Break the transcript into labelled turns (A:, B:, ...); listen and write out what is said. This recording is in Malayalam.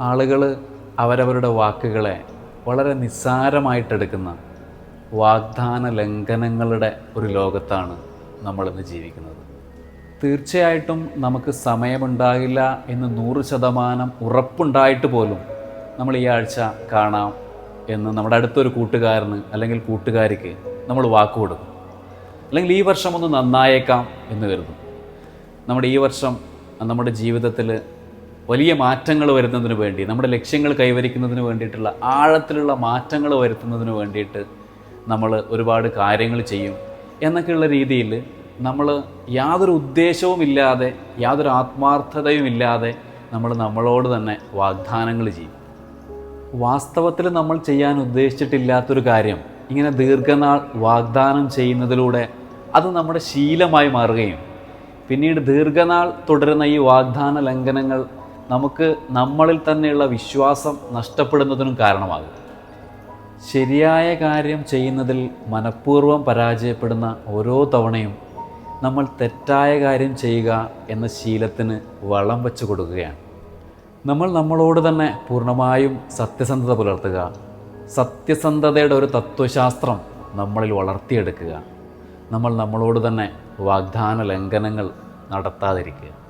A: ആളുകൾ അവരവരുടെ വാക്കുകളെ വളരെ നിസ്സാരമായിട്ടെടുക്കുന്ന വാഗ്ദാന ലംഘനങ്ങളുടെ ഒരു ലോകത്താണ് നമ്മളിന്ന് ജീവിക്കുന്നത്. തീർച്ചയായിട്ടും നമുക്ക് സമയമുണ്ടാകില്ല എന്ന് നൂറ് ശതമാനം ഉറപ്പുണ്ടായിട്ട് പോലും നമ്മൾ ഈ ആഴ്ച കാണാം എന്ന് നമ്മുടെ അടുത്തൊരു കൂട്ടുകാരന് അല്ലെങ്കിൽ കൂട്ടുകാരിക്ക് നമ്മൾ വാക്ക് കൊടുക്കും. അല്ലെങ്കിൽ ഈ വർഷം ഒന്ന് നന്നായേക്കാം എന്ന് കരുതും. നമ്മുടെ ഈ വർഷം നമ്മുടെ ജീവിതത്തിൽ വലിയ മാറ്റങ്ങൾ വരുന്നതിന് വേണ്ടി നമ്മുടെ ലക്ഷ്യങ്ങൾ കൈവരിക്കുന്നതിന് വേണ്ടിയിട്ടുള്ള ആഴത്തിലുള്ള മാറ്റങ്ങൾ വരുത്തുന്നതിന് വേണ്ടിയിട്ട് നമ്മൾ ഒരുപാട് കാര്യങ്ങൾ ചെയ്യും. എന്നൊക്കെയുള്ള രീതിയിൽ നമ്മൾ യാതൊരു ഉദ്ദേശവും ഇല്ലാതെ യാതൊരു ആത്മാർത്ഥതയും ഇല്ലാതെ നമ്മൾ നമ്മളോട് തന്നെ വാഗ്ദാനങ്ങൾ ചെയ്യും. വാസ്തവത്തിൽ നമ്മൾ ചെയ്യാൻ ഉദ്ദേശിച്ചിട്ടില്ലാത്തൊരു കാര്യം ഇങ്ങനെ ദീർഘനാൾ വാഗ്ദാനം ചെയ്യുന്നതിലൂടെ അത് നമ്മുടെ ശീലമായി മാറുകയും പിന്നീട് ദീർഘനാൾ തുടരുന്ന ഈ വാഗ്ദാന ലംഘനങ്ങൾ നമുക്ക് നമ്മളിൽ തന്നെയുള്ള വിശ്വാസം നഷ്ടപ്പെടുന്നതിനും കാരണമാകും. ശരിയായ കാര്യം ചെയ്യുന്നതിൽ മനഃപൂർവം പരാജയപ്പെടുന്ന ഓരോ തവണയും നമ്മൾ തെറ്റായ കാര്യം ചെയ്യുക എന്ന ശീലത്തിന് വളം വെച്ച് കൊടുക്കുകയാണ്. നമ്മൾ നമ്മളോട് തന്നെ പൂർണമായും സത്യസന്ധത പുലർത്തുക. സത്യസന്ധതയുടെ ഒരു തത്വശാസ്ത്രം നമ്മളിൽ വളർത്തിയെടുക്കുക. നമ്മൾ നമ്മളോട് തന്നെ വാഗ്ദാന ലംഘനങ്ങൾ നടത്താതിരിക്കുക.